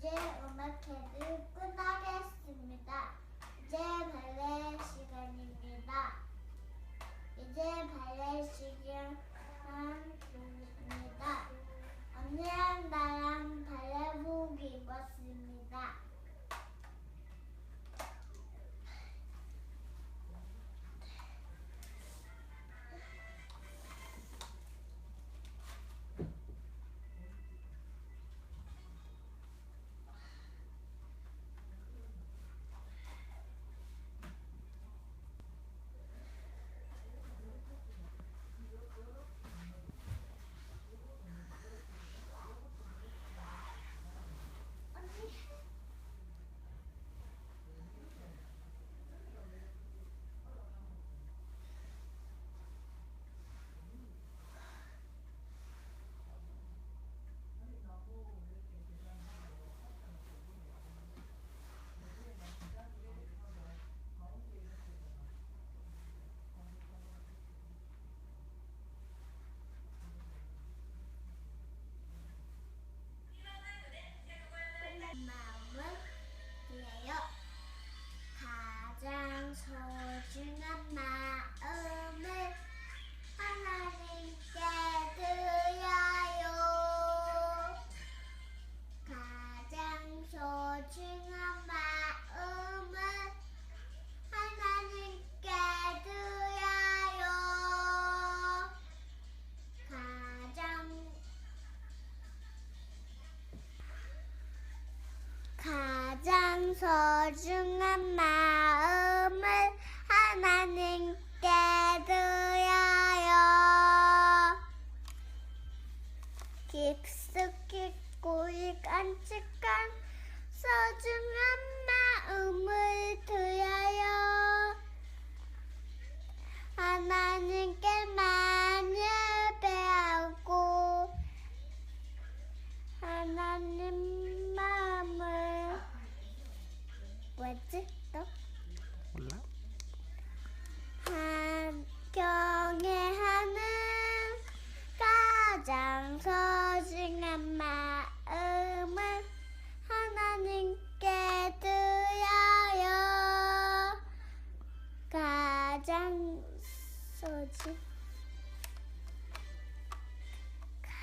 이제 음악회를 끝나겠습니다. 이제 발레 시간입니다. 이제 발레 시간 입니다. 안녕. 소중한 마음을 하나님께 드려요. 깊숙이 고이 간직한 소중한 마음을 드려요. 하나님께만 예배하고 하나님 뭐지 또? 몰라? 한 경애하는 가장 소중한 마음을 하나님께 드려요 가장 소중